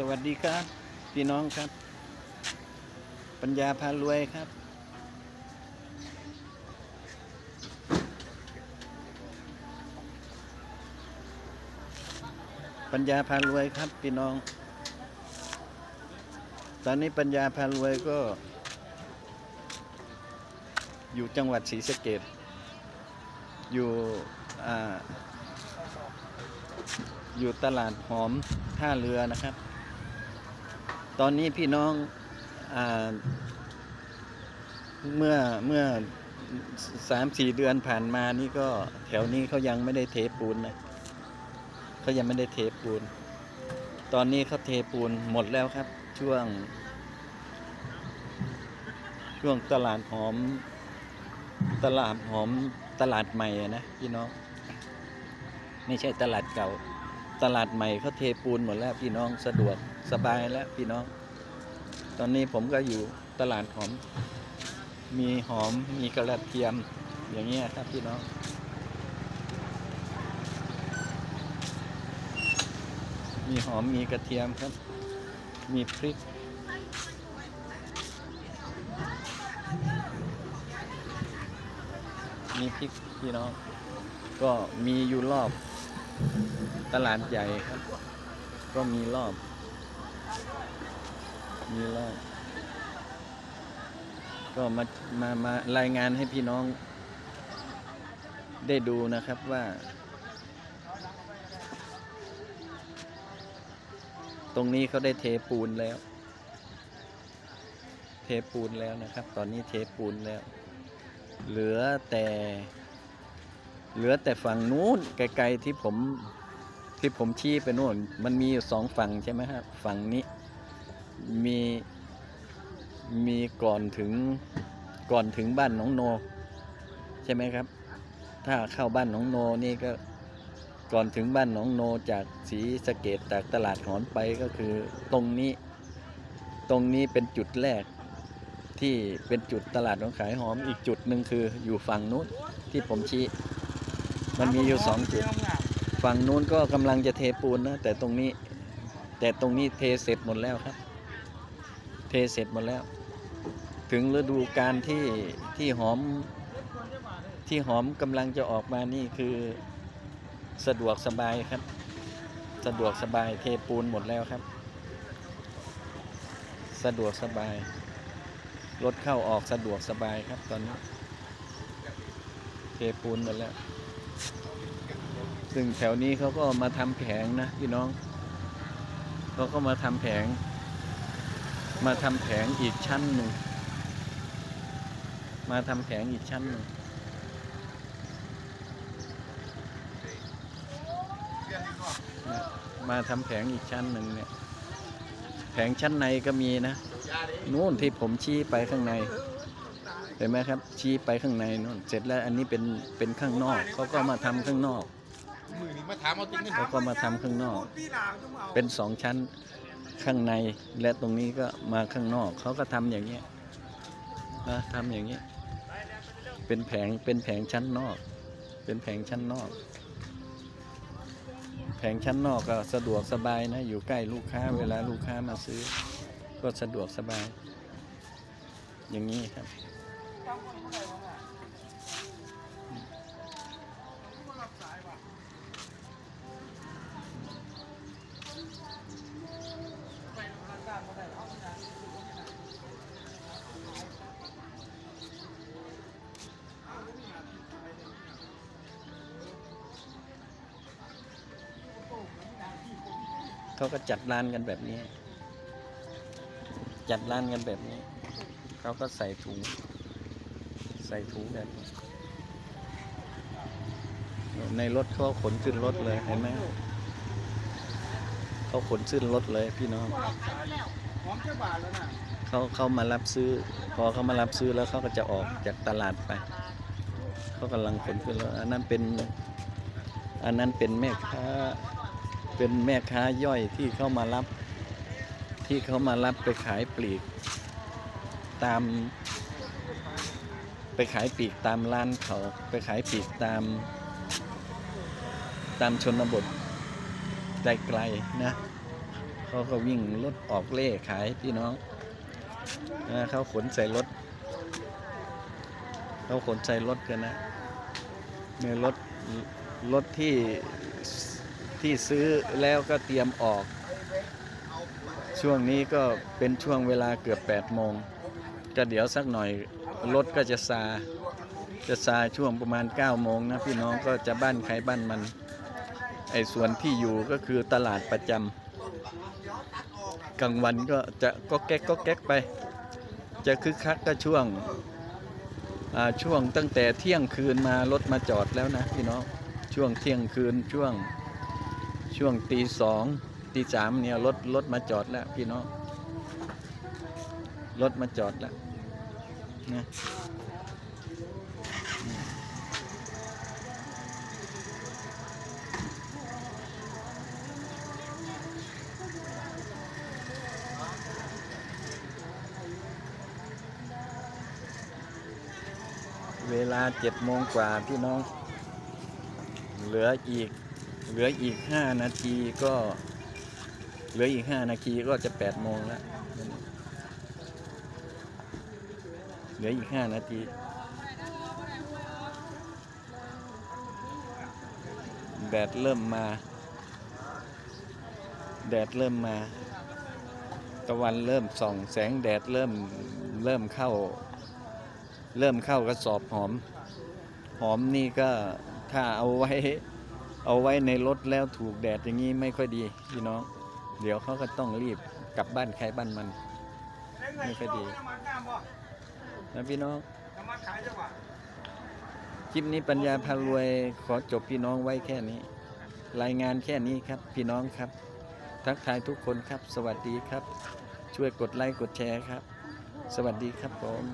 สวัสดีครับ พี่น้องครับ ปัญญาพารวยครับ ปัญญาพารวยครับพี่น้อง ตอนนี้ปัญญาพารวยก็ อยู่จังหวัดศรีสะเกดอยู่ออยู่ตลาดหอมท่าเรือนะครับ ตอนนี้พี่น้องอเมื่อเมื่อสามสี่เดือนผ่านมานี่ก็แถวนี้เขายังไม่ได้เทปูนนะเขายังไม่ได้เทปูน ตอนนี้เขาเทปูนหมดแล้วครับ ช่วง ช่วงตลาดหอม ตลาดหอมตลาดใหม่นะพี่น้อง ไม่ใช่ตลาดเก่า ตลาดใหม่เขาเทปูนหมดแล้วพี่น้องสะดวกสบายแล้วพี่น้อง ตอนนี้ผมก็อยู่ตลาดหอม มีหอมมีกระเทียมอย่างเงี้ยครับพี่น้องมีหอมมีกระเทียมครับ มีพริก มีพริกพี่น้อง ก็มีอยู่รอบ ตลาดใหญ่ครับ ก็มีรอบ มีรอบ ก็มามามารายงานให้พี่น้อง ได้ดูนะครับว่า ตรงนี้เขาได้เทปูนแล้ว เทปูนแล้วนะครับ ตอนนี้เทปูนแล้ว เหลือแต่ เหลือแต่ฝั่งนู้นไกลๆที่ผม ที่ผมชี้ไปโน่น มันมีอยู่สองฝั่งใช่ไหมครับฝั่งนี้มีมีก่อนถึงก่อนถึงบ้านหน้องโน ใช่ไหมครับ ถ้าเข้าบ้านหน้องโนนี่ก็ก่อนถึงบ้านหน้องโนจากศรีสะเกดจากตลาดหอนไปก็คือตรงนี้ ตรงนี้เป็นจุดแรกที่เป็นจุดตลาดของขายหอมอีกจุดหนึ่งคืออยู่ฝั่งนู้นที่ผมชี้ มันมีอยู่สองจุด ฝั่งนู้นก็กำลังจะเทปูนนะแต่ตรงนี้ แต่ตรงนี้เทเสร็จหมดแล้วครับ เทเสร็จหมดแล้ว ถึงฤดูการที่ที่หอมที่หอมกำลังจะออกมานี่คือสะดวกสบายครับ สะดวกสบายเทปูนหมดแล้วครับ สะดวกสบายรถเข้าออกสะดวกสบายครับตอนนี้เทปูนหมดแล้ว ซึ่งแถวนี้เขาก็มาทำแผงนะพี่น้องเขาก็มาทำแผง มาทำแผงอีกชั้นหนึ่ง มาทำแผงอีกชั้นหนึ่งมาทำแผงอีกชั้นหนึ่งเนี่ย แผงชั้นในก็มีนะนู่นที่ผมชี้ไปข้างในเห็นไหมครับชี้ไปข้างในนู่นเสร็จแล้วอันนี้เป็นเป็นข้างนอกเขาก็มาทำข้างนอก มือนี่มาถามเอาจริงนี่เขาก็มาทำข้างนอก เป็นสองชั้นข้างในและตรงนี้ก็มาข้างนอกเขาก็ทำอย่างเงี้ยนะทำอย่างเงี้ยเป็นแผงเป็นแผงชั้นนอก เป็นแผงชั้นนอก แผงชั้นนอกก็สะดวกสบายนะ อยู่ใกล้ลูกค้าเวลาลูกค้ามาซื้อ ก็สะดวกสบาย อย่างนี้ครับ เขาก็จัดร้านกันแบบนี้ จัดร้านกันแบบนี้ เขาก็ใส่ถุง ใส่ถุงแบบนี้ในรถเขาขนขึ้นรถเลยเห็นไหมเขาขนขึ้นรถเลยพี่น้องเขาเขามารับซื้อ พอเขามารับซื้อแล้วเขาก็จะออกจากตลาดไป เขากำลังขนขึ้นแล้วอันนั้นเป็น อันนั้นเป็นแม่ค้า เป็นแม่ค้าย่อยที่เขามารับ ที่เขามารับไปขายปลีก ตาม ไปขายปลีกตามร้านเขา ไปขายปลีกตาม ตามชนบทไกลๆนะเขาก็วิ่งรถออกเล่ขายพี่น้องนะเขาขนใส่รถเขาขนใส่รถกันนะเนี่ยรถรถที่ ที่ซื้อแล้วก็เตรียมออก ช่วงนี้ก็เป็นช่วงเวลาเกือบ8โมงก็เดี๋ยวสักหน่อยรถก็จะซา จะซาช่วงประมาณ9โมงนะพี่น้องก็จะบ้านใครบ้านมัน ไอ้ส่วนที่อยู่ก็คือตลาดประจำกลางวันก็จะก็แก๊กก็แก๊กไป จะคึกคักก็ช่วงช่วงตั้งแต่เที่ยงคืนมารถมาจอดแล้วนะพี่น้องช่วงเที่ยงคืนช่วง ช่วงตีสองตีสามเนี่ยรถรถมาจอดแล้วพี่น้องรถมาจอดแล้วนะเวลาเจ็ดโมงกว่าพี่น้อง เหลืออีก เหลืออีกห้านาทีก็ เหลืออีกห้านาทีก็จะแปดโมงแล้ว เหลืออีกห้านาทีแดดเริ่มมา แดดเริ่มมา ตะวันเริ่มส่อง แสงแดดเริ่มเริ่มเข้า เริ่มเข้ากระสอบหอม หอมนี่ก็ถ้าเอาไว้ เอาไว้ในรถแล้วถูกแดดอย่างนี้ไม่ค่อยดีพี่น้อง เดี๋ยวเขาก็ต้องรีบกลับบ้านใครบ้านมัน ไม่ค่อยดีนะพี่น้องคลิปนี้ปัญญาพารวยขอจบพี่น้องไว้แค่นี้ รายงานแค่นี้ครับ พี่น้องครับ ทักทายทุกคนครับ สวัสดีครับ ช่วยกดไลค์กดแชร์ครับ สวัสดีครับผม